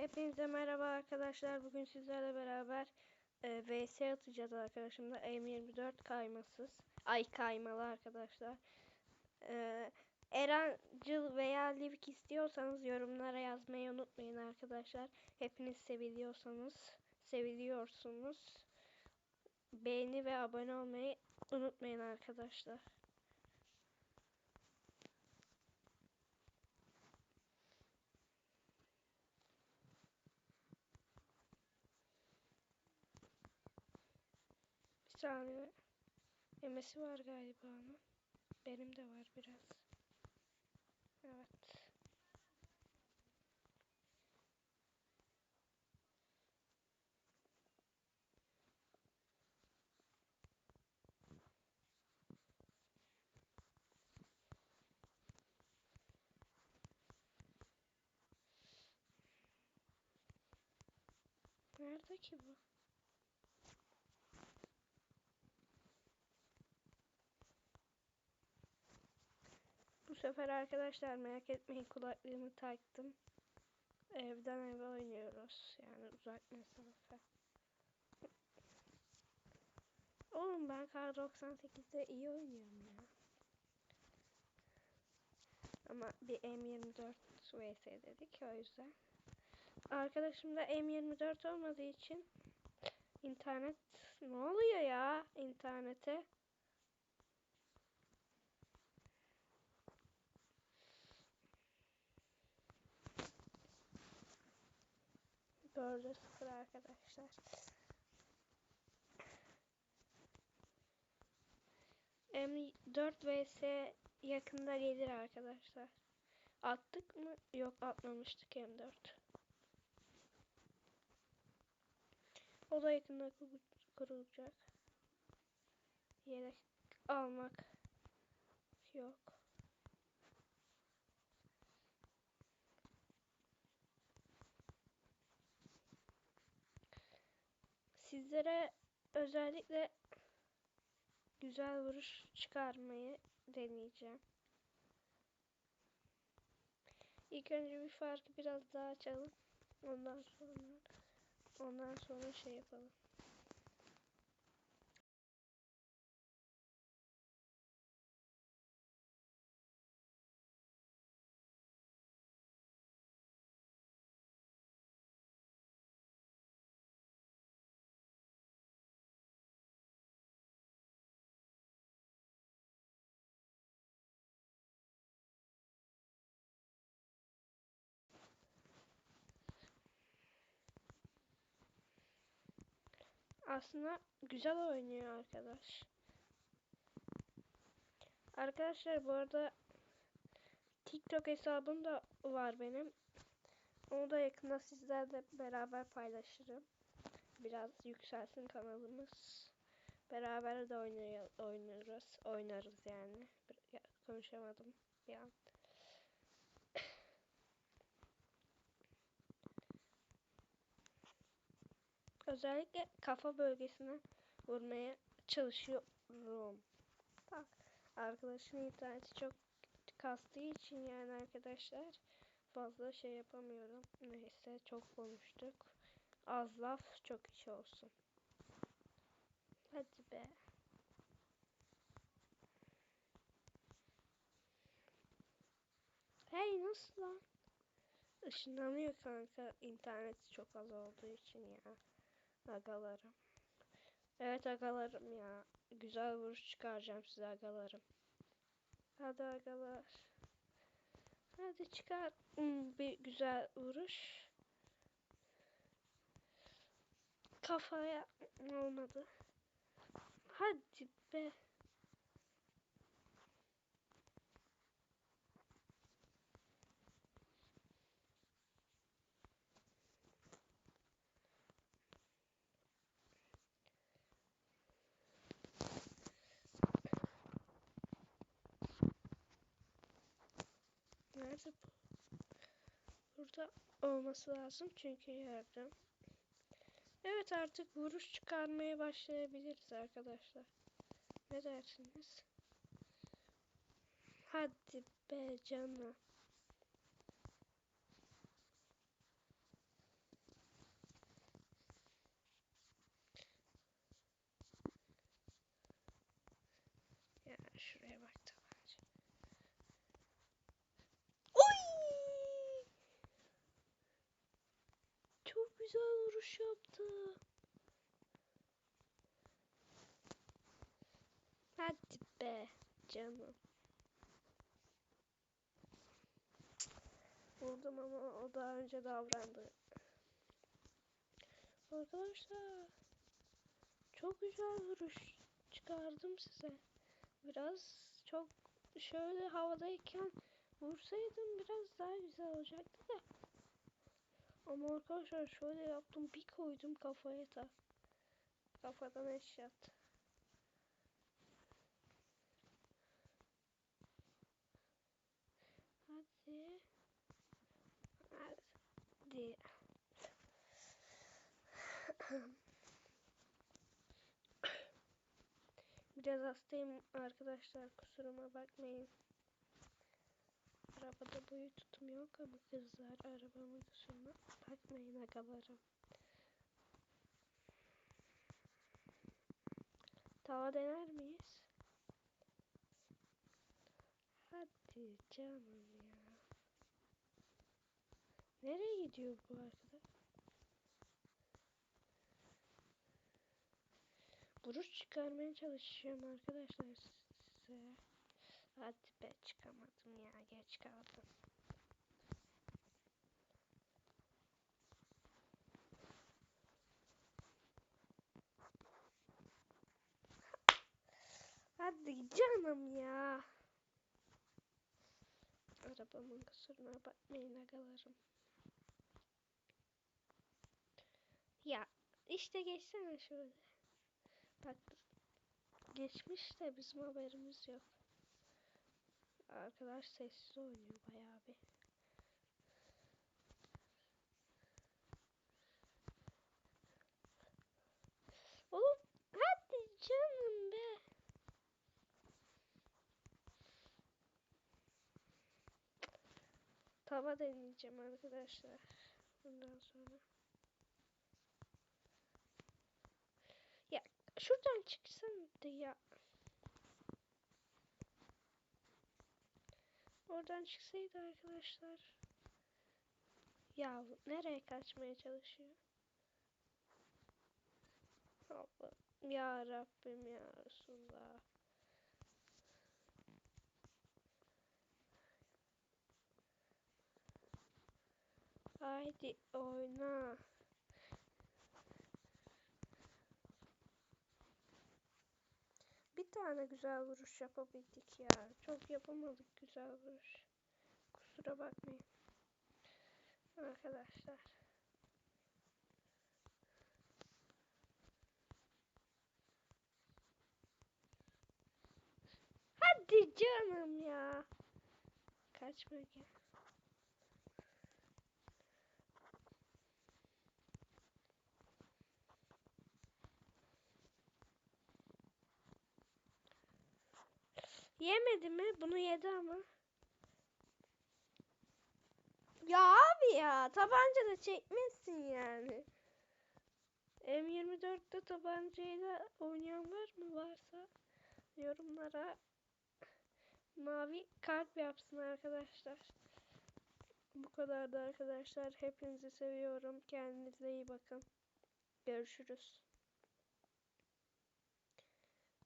Hepinize merhaba arkadaşlar. Bugün sizlerle beraber e, VS atacağız arkadaşımla. M24 kaymasız. Ay kaymalı arkadaşlar. E, Erancıl veya Livik istiyorsanız yorumlara yazmayı unutmayın arkadaşlar. Hepiniz seviliyorsanız, seviliyorsunuz. Beğeni ve abone olmayı unutmayın arkadaşlar. Bir saniye. Yemesi var galiba ama. Benim de var biraz. Evet. Nerede ki bu? Sefer arkadaşlar merak etmeyin kulaklığımı taktım. Evden eve oynuyoruz. Yani uzak mesafe. Oğlum ben kar 98'de iyi oynuyorum ya. Ama bir M24 vs dedik o yüzden. Arkadaşımda M24 olmadığı için internet ne oluyor ya internete? Dörde sıfır arkadaşlar. M4 vs yakında gelir arkadaşlar. Attık mı? Yok atmamıştık M4. O da yakında kurulacak. Yelek almak yok. Sizlere özellikle güzel vuruş çıkarmayı deneyeceğim. İlk önce bir farkı biraz daha açalım. Ondan sonra ondan sonra şey yapalım. Aslında güzel oynuyor arkadaş. Arkadaşlar bu arada TikTok hesabım da var benim. Onu da yakında sizlerle beraber paylaşırım. Biraz yükselsin kanalımız. Beraber de oynarız. Oynarız yani. Konuşamadım bir an. Özellikle kafa bölgesine vurmaya çalışıyorum. Bak arkadaşın interneti çok kastığı için yani arkadaşlar fazla şey yapamıyorum. Neyse çok konuştuk. Az laf çok iş olsun. Hadi be. Hey nasıl lan? Işınlanıyor kanka internet çok az olduğu için ya. Agalarım. Evet agalarım ya. Güzel vuruş çıkaracağım size agalarım. Hadi agalar. Hadi çıkar. Hmm, bir güzel vuruş. Kafaya olmadı. Hadi be. yazıp burada olması lazım çünkü yardım. Evet artık vuruş çıkarmaya başlayabiliriz arkadaşlar. Ne dersiniz? Hadi be canım. Ya şuraya bak. Güzel vuruş yaptı. Hadi be canım. Vurdum ama o daha önce davrandı. Arkadaşlar çok güzel vuruş çıkardım size. Biraz çok şöyle havadayken vursaydım biraz daha güzel olacaktı da. Ama arkadaşlar şöyle yaptım bir koydum kafaya da. Kafadan eşyat. Hadi. Hadi. Biraz hastayım arkadaşlar kusuruma bakmayın. Arabada boyu tutum yok ama kızlar arabamın kusuruna bakmayın agalarım. Tava dener miyiz? Hadi canım ya. Nereye gidiyor bu arkadaş? Vuruş çıkarmaya çalışıyorum arkadaşlar size. Hadi be çıkamadım ya geç kaldım. Hadi canım ya. Arabamın kusuruna bakmayın agalarım. Ya işte geçsene şöyle. Bak geçmiş de bizim haberimiz yok. Arkadaş sessiz oynuyor bayağı bir. Oğlum hadi canım be. Tava deneyeceğim arkadaşlar. Bundan sonra. Ya şuradan çıksan ya. Oradan çıksaydı arkadaşlar. Ya nereye kaçmaya çalışıyor? Allah. Ya Rabbim ya Resulullah. Haydi oyna. Bir tane güzel vuruş yapabildik ya. Çok yapamadık güzel vuruş. Kusura bakmayın. Arkadaşlar. Hadi canım ya. Kaçma gel. Yemedi mi? Bunu yedi ama. Ya abi ya tabanca da çekmezsin yani. M24'te tabancayla oynayan var mı? Varsa yorumlara mavi kalp yapsın arkadaşlar. Bu kadar da arkadaşlar. Hepinizi seviyorum. Kendinize iyi bakın. Görüşürüz.